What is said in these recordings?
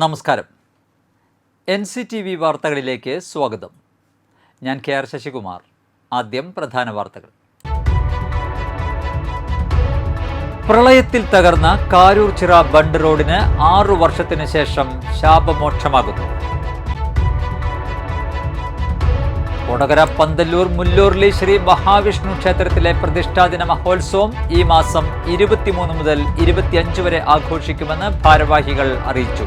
നമസ്കാരം. N C T V വാർത്തകളിലേക്ക് സ്വാഗതം. ഞാൻ കെ ആർ ശശികുമാർ. ആദ്യം പ്രധാന വാർത്തകൾ. പ്രളയത്തിൽ തകർന്ന കാരൂർ ചിറ ബണ്ട് റോഡിന് ആറു വർഷത്തിന് ശേഷം ശാപമോക്ഷമാകുന്നു. കൊടകര പന്തല്ലൂർ മുല്ലൂർലി ശ്രീ മഹാവിഷ്ണു ക്ഷേത്രത്തിലെ പ്രതിഷ്ഠാദിന മഹോത്സവം ഈ മാസം ഇരുപത്തിമൂന്ന് മുതൽ ഇരുപത്തിയഞ്ച് വരെ ആഘോഷിക്കുമെന്ന് ഭാരവാഹികൾ അറിയിച്ചു.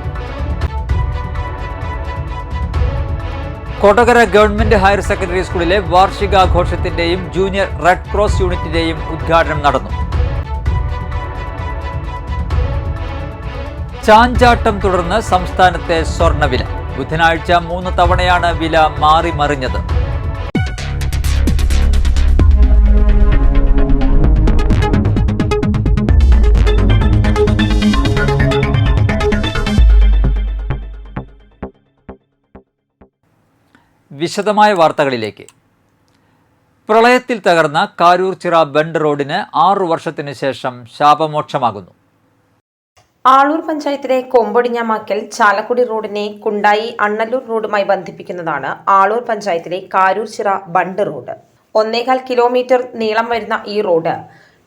കൊടകര ഗവൺമെന്റ് ഹയർ സെക്കൻഡറി സ്കൂളിലെ വാർഷികാഘോഷത്തിന്റെയും ജൂനിയർ റെഡ് ക്രോസ് യൂണിറ്റിന്റെയും ഉദ്ഘാടനം നടന്നു. ചാഞ്ചാട്ടം തുടർന്ന് സംസ്ഥാനത്തെ സ്വർണവില. ബുധനാഴ്ച മൂന്ന് തവണയാണ് വില മാറി മറിഞ്ഞത് വിശദമായ വാർത്തകളിലേക്ക്. പ്രളയത്തിൽ തകർന്ന കാരൂർ ചിറ ബണ്ട് റോഡിന് ആറു വർഷത്തിന് ശേഷം ശാപമോക്ഷമാകുന്നു. ആളൂർ പഞ്ചായത്തിലെ കൊമ്പൊടിഞ്ഞാമാക്കൽ ചാലക്കുടി റോഡിനെ കുണ്ടായി അണ്ണല്ലൂർ റോഡുമായി ബന്ധിപ്പിക്കുന്നതാണ് ആളൂർ പഞ്ചായത്തിലെ കാരൂർ ചിറ ബണ്ട് റോഡ്. ഒന്നേകാൽ കിലോമീറ്റർ നീളം വരുന്ന ഈ റോഡ്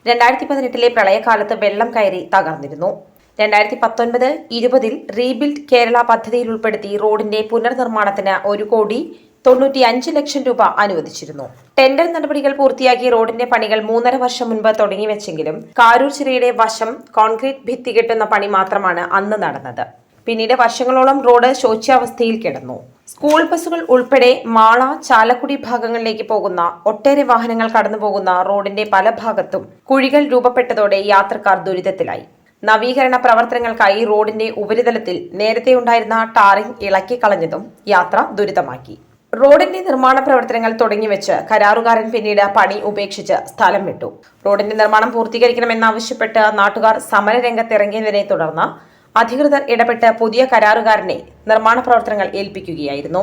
രണ്ടായിരത്തി പതിനെട്ടിലെ പ്രളയകാലത്ത് വെള്ളം കയറി തകർന്നിരുന്നു. രണ്ടായിരത്തി പത്തൊൻപത് ഇരുപതിൽ റീബിൽഡ് കേരള പദ്ധതിയിൽ ഉൾപ്പെടുത്തി റോഡിന്റെ പുനർനിർമ്മാണത്തിന് ഒരു കോടി തൊണ്ണൂറ്റി അഞ്ച് ലക്ഷം രൂപ അനുവദിച്ചിരുന്നു. ടെൻഡർ നടപടികൾ പൂർത്തിയാക്കി റോഡിന്റെ പണികൾ മൂന്നര വർഷം മുൻപ് തുടങ്ങിവെച്ചെങ്കിലും കാരൂർ ചിറയുടെ വശം കോൺക്രീറ്റ് ഭിത്തി കെട്ടുന്ന പണി മാത്രമാണ് അന്ന് നടന്നത്. പിന്നീട് വർഷങ്ങളോളം റോഡ് ശോച്യാവസ്ഥയിൽ കിടന്നു. സ്കൂൾ ബസ്സുകൾ ഉൾപ്പെടെ മാള ചാലക്കുടി ഭാഗങ്ങളിലേക്ക് പോകുന്ന ഒട്ടേറെ വാഹനങ്ങൾ കടന്നുപോകുന്ന റോഡിന്റെ പല ഭാഗത്തും കുഴികൾ രൂപപ്പെട്ടതോടെ യാത്രക്കാർ ദുരിതത്തിലായി. നവീകരണ പ്രവർത്തനങ്ങൾക്കായി റോഡിന്റെ ഉപരിതലത്തിൽ നേരത്തെ ഉണ്ടായിരുന്ന ടാറിംഗ് ഇളക്കി കളഞ്ഞതും യാത്ര ദുരിതമാക്കി. റോഡിന്റെ നിർമ്മാണ പ്രവർത്തനങ്ങൾ തുടങ്ങിവെച്ച് കരാറുകാരൻ പിന്നീട് പണി ഉപേക്ഷിച്ച് സ്ഥലം വിട്ടു. റോഡിന്റെ നിർമ്മാണം പൂർത്തീകരിക്കണമെന്നാവശ്യപ്പെട്ട് നാട്ടുകാർ സമരരംഗത്തിറങ്ങിയതിനെ തുടർന്ന് അധികൃതർ ഇടപെട്ട് പുതിയ കരാറുകാരനെ നിർമ്മാണ പ്രവർത്തനങ്ങൾ ഏൽപ്പിക്കുകയായിരുന്നു.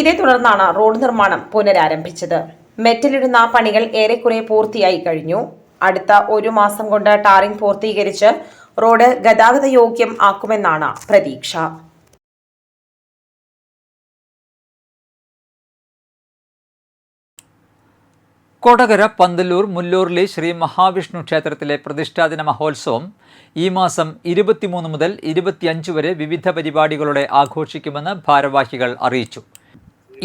ഇതേ തുടർന്നാണ് റോഡ് നിർമ്മാണം പുനരാരംഭിച്ചത്. മെറ്റലിടുന്ന പണികൾ ഏറെക്കുറെ പൂർത്തിയായി കഴിഞ്ഞു. അടുത്ത ഒരു മാസം കൊണ്ട് ടാറിംഗ് പൂർത്തീകരിച്ച് റോഡ് ഗതാഗത യോഗ്യം ആക്കുമെന്നാണ് പ്രതീക്ഷ. കൊടകര പന്തല്ലൂർ മുല്ലൂർലി ശ്രീ മഹാവിഷ്ണു ക്ഷേത്രത്തിലെ പ്രതിഷ്ഠാദിന മഹോത്സവം ഈ മാസം ഇരുപത്തിമൂന്ന് മുതൽ ഇരുപത്തിയഞ്ച് വരെ വിവിധ പരിപാടികളോടെ ആഘോഷിക്കുമെന്ന് ഭാരവാഹികൾ അറിയിച്ചു.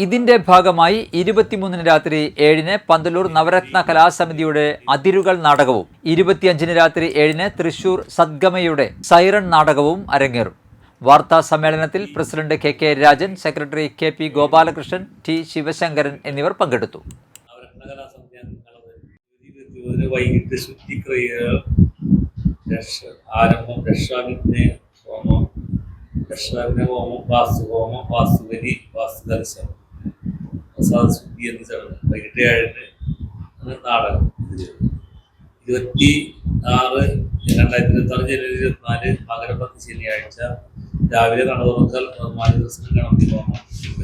ഇതിന്റെ ഭാഗമായി ഇരുപത്തിമൂന്നിന് രാത്രി ഏഴിന് പന്തല്ലൂർ നവരത്ന കലാസമിതിയുടെ അതിരുകൾ നാടകവും ഇരുപത്തിയഞ്ചിന് രാത്രി ഏഴിന് തൃശൂർ സദ്ഗമയുടെ സൈറൺ നാടകവും അരങ്ങേറും. വാർത്താ സമ്മേളനത്തിൽ president K K Rajan secretary K P Gopalakrishnan T Sivasankaran എന്നിവർ പങ്കെടുത്തു. ഇരുപത്തിമൂന്നിന് വൈകിട്ട് ശുദ്ധിക്രിയകൾ ആരംഭം രക്ഷാവിനെ ഹോമം രക്ഷാവിനെ ഹോമം വാസ്തു ഹോമം വാസ്തുവരി വാസ്തുദർശനം. പ്രസാദ ശുദ്ധി എന്ന് ചടങ്ങ് വൈകിട്ട് ഏഴിന് നാടകം. ഇരുപത്തി ആറ് രണ്ടായിരത്തി ഇരുപത്തി ആറ് ജനുവരി ഇരുപത്തിനാല് മകരപത്ത് ശനിയാഴ്ച രാവിലെ നട തുറക്കൽ നിർമ്മാണ ദിവസം ഗണപതി ഹോമം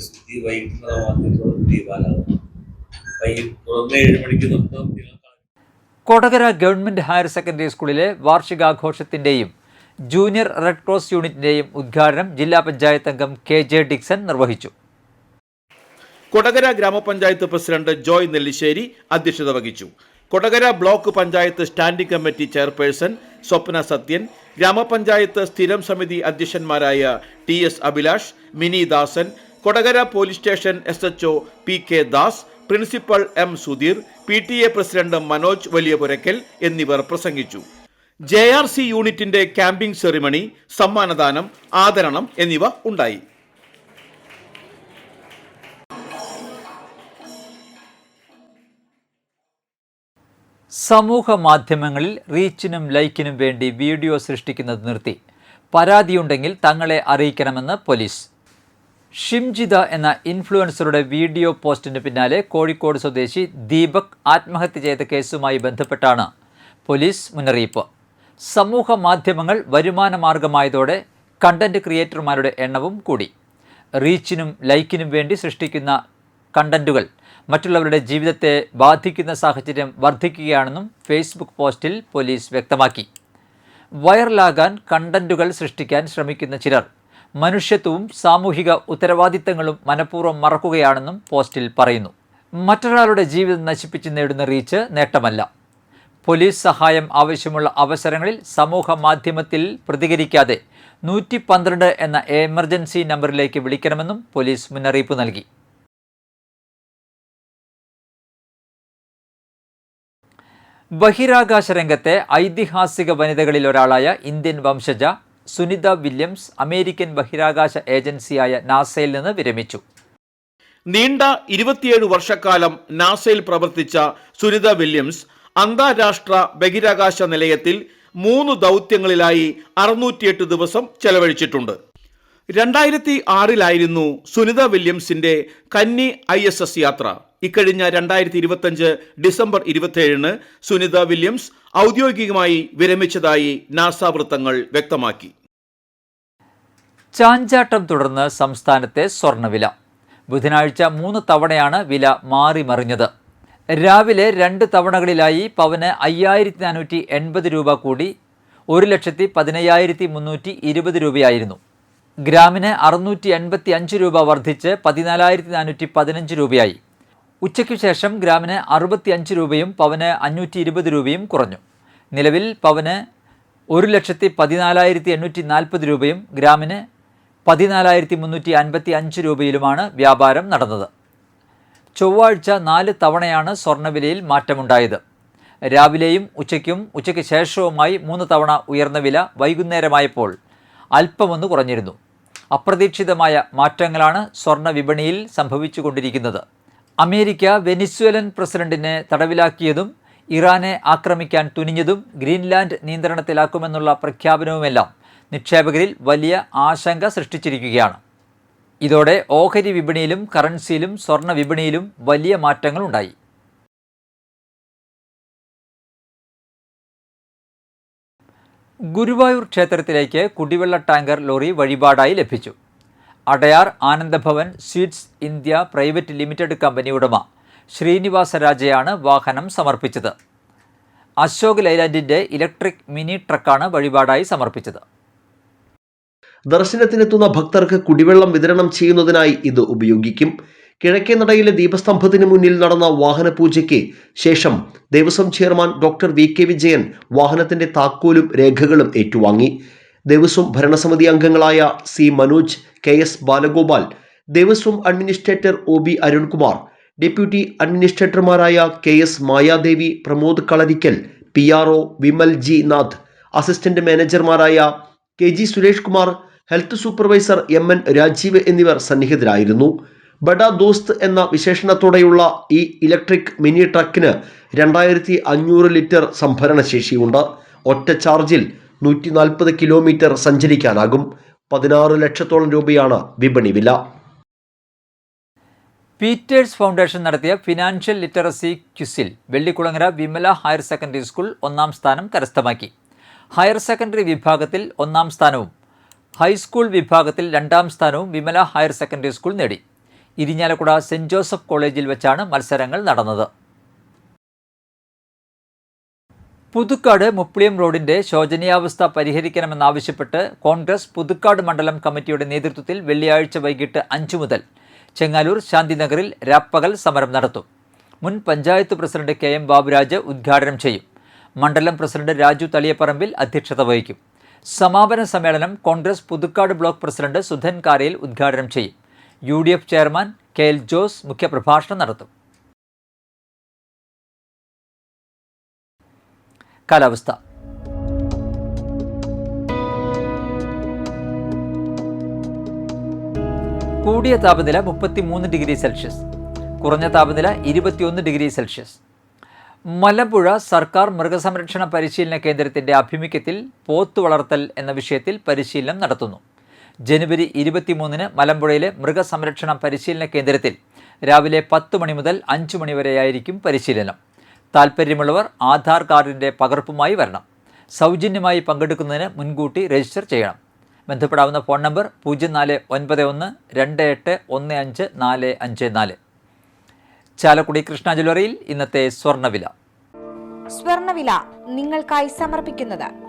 ശുദ്ധി വൈകിട്ട് നിർമ്മാണത്തിലുള്ള ദീപാരാധന. വൈകിട്ട് തുറന്ന് ഏഴ് മണിക്ക് നിങ്ങൾ കൊടകര ഗവൺമെന്റ് ഹയർ സെക്കൻഡറി സ്കൂളിലെ വാർഷികാഘോഷത്തിന്റെയും ജൂനിയർ റെഡ് ക്രോസ് യൂണിറ്റിന്റെയും ഉദ്ഘാടനം ജില്ലാ പഞ്ചായത്ത് അംഗം കെ ജെ ഡിക്സൺ നിർവഹിച്ചു. കൊടകര ഗ്രാമപഞ്ചായത്ത് പ്രസിഡന്റ് ജോയ് നെല്ലിശ്ശേരി അധ്യക്ഷത വഹിച്ചു. Kodakara block panchayat standing committee chairperson Swapna Sathyan ഗ്രാമപഞ്ചായത്ത് സ്ഥിരം സമിതി അധ്യക്ഷന്മാരായ T S Abhilash Mini Dasan Kodakara police station S H P K Das principal M Sudheer P T A president Manoj Valiyapurakkal എന്നിവർ പ്രസംഗിച്ചു. J R C യൂണിറ്റിന്റെ camping ceremony സമ്മാനദാനം ആദരണം എന്നിവ ഉണ്ടായി. സമൂഹ മാധ്യമങ്ങളിൽ റീച്ചിനും ലൈക്കിനും വേണ്ടി വീഡിയോ സൃഷ്ടിക്കുന്നത് നിർത്തി. പരാതിയുണ്ടെങ്കിൽ തങ്ങളെ അറിയിക്കണമെന്ന് പോലീസ്. ഷിംജിത എന്ന ഇൻഫ്ലുവൻസറുടെ വീഡിയോ പോസ്റ്റിന് പിന്നാലെ കോഴിക്കോട് സ്വദേശി ദീപക് ആത്മഹത്യ ചെയ്ത കേസുമായി ബന്ധപ്പെട്ടാണ് പോലീസ് മുന്നറിയിപ്പ്. സമൂഹ മാധ്യമങ്ങൾ വരുമാന മാർഗമായതോടെ കണ്ടന്റ് ക്രിയേറ്റർമാരുടെ എണ്ണവും കൂടി. റീച്ചിനും ലൈക്കിനും വേണ്ടി സൃഷ്ടിക്കുന്ന കണ്ടന്റുകൾ മറ്റുള്ളവരുടെ ജീവിതത്തെ ബാധിക്കുന്ന സാഹചര്യം വർദ്ധിക്കുകയാണെന്നും ഫേസ്ബുക്ക് പോസ്റ്റിൽ പോലീസ് വ്യക്തമാക്കി. വൈറലാകാൻ കണ്ടന്റുകൾ സൃഷ്ടിക്കാൻ ശ്രമിക്കുന്ന ചിലർ മനുഷ്യത്വവും സാമൂഹിക ഉത്തരവാദിത്തങ്ങളും മനഃപൂർവം മറക്കുകയാണെന്നും പോസ്റ്റിൽ പറയുന്നു. മറ്റൊരാളുടെ ജീവിതം നശിപ്പിച്ച് നേടുന്ന റീച്ച് നേട്ടമല്ല. പോലീസ് സഹായം ആവശ്യമുള്ള അവസരങ്ങളിൽ സമൂഹ മാധ്യമത്തിൽ പ്രതികരിക്കാതെ നൂറ്റി പന്ത്രണ്ട് എന്ന എമർജൻസി നമ്പറിലേക്ക് വിളിക്കണമെന്നും പോലീസ് മുന്നറിയിപ്പ് നൽകി. ബഹിരാകാശ രംഗത്തെ ഐതിഹാസിക വനിതകളിൽ ഒരാളായ ഇന്ത്യൻ വംശജ സുനിത വില്യംസ് അമേരിക്കൻ ബഹിരാകാശ ഏജൻസിയായ നാസയിൽ നിന്ന് വിരമിച്ചു. നീണ്ട ഇരുപത്തിയേഴ് വർഷക്കാലം നാസയിൽ പ്രവർത്തിച്ച സുനിത വില്യംസ് അന്താരാഷ്ട്ര ബഹിരാകാശ നിലയത്തിൽ മൂന്ന് ദൗത്യങ്ങളിലായി അറുന്നൂറ്റിയെട്ട് ദിവസം ചെലവഴിച്ചിട്ടുണ്ട്. രണ്ടായിരത്തി ആറിലായിരുന്നു സുനിത വില്യംസിന്റെ കന്നി ഐ എസ് എസ് യാത്ര. ഇക്കഴിഞ്ഞ രണ്ടായിരത്തി ഇരുപത്തഞ്ച് ഡിസംബർ ഇരുപത്തിയേഴിന് സുനിത വില്യംസ് ഔദ്യോഗികമായി വിരമിച്ചതായി നാസ വൃത്തങ്ങൾ വ്യക്തമാക്കി. ചാഞ്ചാട്ടം തുടർന്ന് സംസ്ഥാനത്തെ സ്വർണവില ബുധനാഴ്ച മൂന്ന് തവണയാണ് വില മാറിമറിഞ്ഞത്. രാവിലെ രണ്ട് തവണകളിലായി പവന് അയ്യായിരത്തി നാനൂറ്റി എൺപത് രൂപ കൂടി. ഒരു ലക്ഷത്തി പതിനയ്യായിരത്തി മുന്നൂറ്റി ഇരുപത് രൂപയായിരുന്നു. ഗ്രാമിന് അറുന്നൂറ്റി എൺപത്തി അഞ്ച് രൂപ വർദ്ധിച്ച് പതിനാലായിരത്തി നാനൂറ്റി പതിനഞ്ച് രൂപയായി. ഉച്ചയ്ക്ക് ശേഷം ഗ്രാമിന് അറുപത്തി അഞ്ച് രൂപയും പവന് അഞ്ഞൂറ്റി ഇരുപത് രൂപയും കുറഞ്ഞു. നിലവിൽ പവന് ഒരു ലക്ഷത്തി പതിനാലായിരത്തി എണ്ണൂറ്റി നാൽപ്പത് രൂപയും ഗ്രാമിന് പതിനാലായിരത്തി മുന്നൂറ്റി അൻപത്തി അഞ്ച് രൂപയിലുമാണ് വ്യാപാരം നടന്നത്. ചൊവ്വാഴ്ച നാല് തവണയാണ് സ്വർണവിലയിൽ മാറ്റമുണ്ടായത്. രാവിലെയും ഉച്ചയ്ക്കും ഉച്ചയ്ക്ക് ശേഷവുമായി മൂന്ന് തവണ ഉയർന്ന വില വൈകുന്നേരമായപ്പോൾ അല്പമൊന്ന് കുറഞ്ഞിരുന്നു. അപ്രതീക്ഷിതമായ മാറ്റങ്ങളാണ് സ്വർണ വിപണിയിൽ സംഭവിച്ചുകൊണ്ടിരിക്കുന്നത്. അമേരിക്ക വെനിസ്വേലൻ പ്രസിഡന്റിനെ തടവിലാക്കിയതും ഇറാനെ ആക്രമിക്കാൻ തുനിഞ്ഞതും ഗ്രീൻലാൻഡ് നിയന്ത്രണത്തിലാക്കുമെന്നുള്ള പ്രഖ്യാപനവുമെല്ലാം നിക്ഷേപകരിൽ വലിയ ആശങ്ക സൃഷ്ടിച്ചിരിക്കുകയാണ്. ഇതോടെ ഓഹരി വിപണിയിലും കറൻസിയിലും സ്വർണ വിപണിയിലും വലിയ മാറ്റങ്ങൾ ഗുരുവായൂർ ക്ഷേത്രത്തിലേക്ക് കുടിവെള്ള ടാങ്കർ ലോറി വഴിപാടായി ലഭിച്ചു. Adyar Ananda Bhavan sweets India private limited company ഉടമ ശ്രീനിവാസ രാജയാണ് വാഹനം സമർപ്പിച്ചത്. അശോക് ലൈലാൻഡിന്റെ ഇലക്ട്രിക് മിനി ട്രക്കാണ് വഴിപാടായി സമർപ്പിച്ചത്. ദർശനത്തിനെത്തുന്ന ഭക്തർക്ക് കുടിവെള്ളം വിതരണം ചെയ്യുന്നതിനായി ഇത് ഉപയോഗിക്കും. കിഴക്കേ നടയിലെ ദീപസ്തംഭത്തിന് മുന്നിൽ നടന്ന വാഹന പൂജയ്ക്ക് ശേഷം Devaswom chairman doctor V K Vijayan വാഹനത്തിന്റെ താക്കോലും രേഖകളും ഏറ്റുവാങ്ങി. ദേവസ്വം ഭരണസമിതി അംഗങ്ങളായ C Manoj K S Balagopal Devaswom administrator O B Arunkumar deputy അഡ്മിനിസ്ട്രേറ്റർമാരായ K S Mayadevi Pramod Kalarikkal P R O Vimal G Nath assistant മാനേജർമാരായ K G Suresh Kumar health supervisor M N Rajeev എന്നിവർ സന്നിഹിതരായിരുന്നു. ബഡ ദോസ്ത് എന്ന വിശേഷണത്തോടെയുള്ള ഈ electric mini ട്രക്കിന് രണ്ടായിരത്തി അഞ്ഞൂറ് litre സംഭരണശേഷിയുണ്ട്. ഒറ്റ ചാർജിൽ നൂറ്റി നാൽപ്പത് കിലോമീറ്റർ സഞ്ചരിക്കാനാകും. പതിനാറ് ലക്ഷത്തോളം രൂപയാണ് വിപണി വില. പീറ്റേഴ്സ് ഫൗണ്ടേഷൻ നടത്തിയ financial literacy ക്യുസിൽ Vellikulangara Vimala higher secondary school ഒന്നാം സ്ഥാനം കരസ്ഥമാക്കി. ഹയർ സെക്കൻഡറി വിഭാഗത്തിൽ ഒന്നാം സ്ഥാനവും ഹൈസ്കൂൾ വിഭാഗത്തിൽ രണ്ടാം സ്ഥാനവും വിമല ഹയർ സെക്കൻഡറി സ്കൂൾ നേടി. ഇരിഞ്ഞാലക്കുട സെന്റ് ജോസഫ് കോളേജിൽ വെച്ചാണ് മത്സരങ്ങൾ നടന്നത്. പുതുക്കാട് മുപ്ലിയം റോഡിന്റെ ശോചനീയാവസ്ഥ പരിഹരിക്കണമെന്നാവശ്യപ്പെട്ട് കോൺഗ്രസ് പുതുക്കാട് മണ്ഡലം കമ്മിറ്റിയുടെ നേതൃത്വത്തിൽ വെള്ളിയാഴ്ച വൈകിട്ട് അഞ്ചു മുതൽ ചെങ്ങാലൂർ ശാന്തിനഗറിൽ രാപ്പകൽ സമരം നടത്തും. മുൻ panchayat president K M Baburaj ഉദ്ഘാടനം ചെയ്യും. മണ്ഡലം പ്രസിഡന്റ് രാജു തളിയപ്പറമ്പിൽ അധ്യക്ഷത വഹിക്കും. സമാപന സമ്മേളനം കോൺഗ്രസ് പുതുക്കാട് ബ്ലോക്ക് പ്രസിഡന്റ് സുധൻ കാരയിൽ ഉദ്ഘാടനം ചെയ്യും. U D F chairman K L Jose മുഖ്യപ്രഭാഷണം നടത്തും. കാലാവസ്ഥ. കൂടിയ താപനില മുപ്പത്തിമൂന്ന് ഡിഗ്രി സെൽഷ്യസ്. കുറഞ്ഞ താപനില ഇരുപത്തിയൊന്ന് ഡിഗ്രി സെൽഷ്യസ്. മലമ്പുഴ സർക്കാർ മൃഗസംരക്ഷണ പരിശീലന കേന്ദ്രത്തിന്റെ ആഭിമുഖ്യത്തിൽ പോത്ത് വളർത്തൽ എന്ന വിഷയത്തിൽ പരിശീലനം നടത്തുന്നു. ജനുവരി ഇരുപത്തിമൂന്നിന് മലമ്പുഴയിലെ മൃഗസംരക്ഷണ പരിശീലന കേന്ദ്രത്തിൽ രാവിലെ പത്ത് മണി മുതൽ അഞ്ച് മണി വരെയായിരിക്കും പരിശീലനം. താൽപ്പര്യമുള്ളവർ ആധാർ കാർഡിന്റെ പകർപ്പുമായി വരണം. സൗജന്യമായി പങ്കെടുക്കുന്നതിന് മുൻകൂട്ടി രജിസ്റ്റർ ചെയ്യണം. ബന്ധപ്പെടാവുന്ന ഫോൺ നമ്പർ പൂജ്യം നാല് ഒൻപത് ഒന്ന് രണ്ട് എട്ട് ഒന്ന് അഞ്ച് നാല് അഞ്ച് നാല്. ചാലക്കുടി കൃഷ്ണ ജ്വല്ലറിയിൽ ഇന്നത്തെ സ്വർണവില. സ്വർണവില നിങ്ങൾക്കായി സമർപ്പിക്കുന്നത്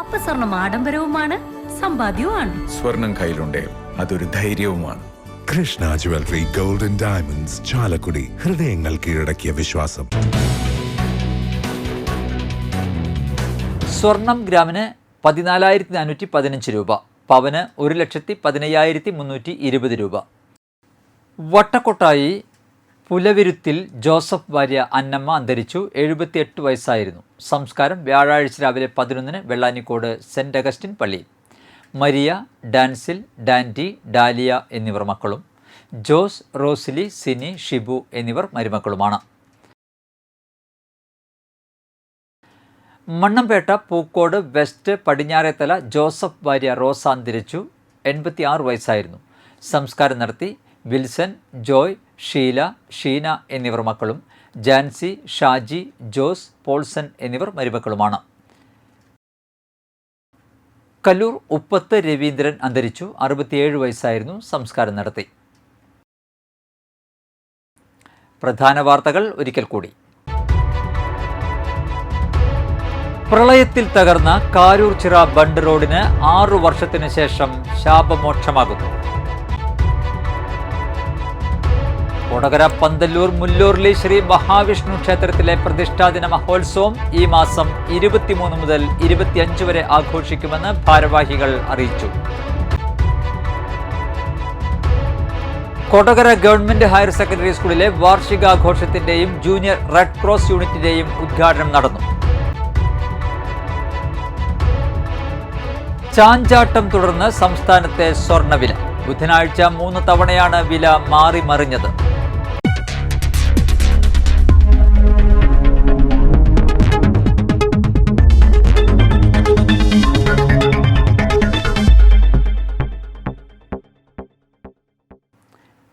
അപ്പൊ സ്വർണം ആഡംബരവുമാണ് സമ്പാദ്യവുമാണ്. സ്വർണം കയ്യിലുണ്ടേ അതൊരു ധൈര്യവുമാണ്. Krishna jewellery golden diamonds Chalakudy ഹൃദയങ്ങൾ കീഴടക്കിയ വിശ്വാസം. സ്വർണം ഗ്രാമിന് പതിനാലായിരത്തി നാനൂറ്റി പതിനഞ്ച് രൂപ പവന് ഒരു ലക്ഷത്തി പതിനയ്യായിരത്തി മുന്നൂറ്റി ഇരുപത് രൂപ. വട്ടക്കൊട്ടായി പുലവിരുത്തിൽ ജോസഫ് ഭാര്യ അന്നമ്മ അന്തരിച്ചു. എഴുപത്തിയെട്ട് വയസ്സായിരുന്നു. സംസ്കാരം വ്യാഴാഴ്ച രാവിലെ പതിനൊന്നിന് വെള്ളാനിക്കോട് സെന്റ് അഗസ്റ്റിൻ പള്ളിയിൽ മരിയ ഡാൻസിൽ ഡാൻഡി ഡാലിയ എന്നിവർ മക്കളും. ജോസ് റോസിലി സിനി ഷിബു എന്നിവർ മരുമക്കളുമാണ്. മണ്ണമ്പേട്ട പൂക്കോട് വെസ്റ്റ് പടിഞ്ഞാറേത്തല ജോസഫ് ഭാര്യ റോസ അന്തരിച്ചു. എൺപത്തിയാറ് വയസ്സായിരുന്നു. സംസ്കാരം നടത്തി. വിൽസൺ ജോയ് ഷീല ഷീന എന്നിവർ മക്കളും ജാൻസി ഷാജി ജോസ് പോൾസൺ എന്നിവർ മരുമക്കളുമാണ്. കല്ലൂർ ഉപ്പത്ത് രവീന്ദ്രൻ അന്തരിച്ചു അറുപത്തിയേഴ് വയസ്സായിരുന്നു സംസ്കാരം നടത്തി. പ്രധാന വാർത്തകൾ ഒരിക്കൽ കൂടി. പ്രളയത്തിൽ തകർന്ന കാരൂർ ചിറ ബണ്ട് റോഡിന് ആറു വർഷത്തിനു ശേഷം ശാപമോക്ഷമാകുന്നു. കൊടകര പന്തല്ലൂർ മുല്ലൂർലി ശ്രീ മഹാവിഷ്ണു ക്ഷേത്രത്തിലെ പ്രതിഷ്ഠാദിന മഹോത്സവം ഈ മാസം ഇരുപത്തിമൂന്ന് മുതൽ ഇരുപത്തിയഞ്ച് വരെ ആഘോഷിക്കുമെന്ന് ഭാരവാഹികൾ അറിയിച്ചു. കൊടകര ഗവൺമെന്റ് ഹയർ സെക്കൻഡറി സ്കൂളിലെ വാർഷികാഘോഷത്തിന്റെയും ജൂനിയർ റെഡ് ക്രോസ് യൂണിറ്റിന്റെയും ഉദ്ഘാടനം നടന്നു. ചാഞ്ചാട്ടം തുടർന്ന് സംസ്ഥാനത്തെ സ്വർണവില. ബുധനാഴ്ച മൂന്ന് തവണയാണ് വില മാറി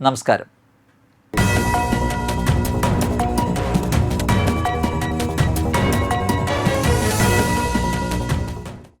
നമസ്കാരം.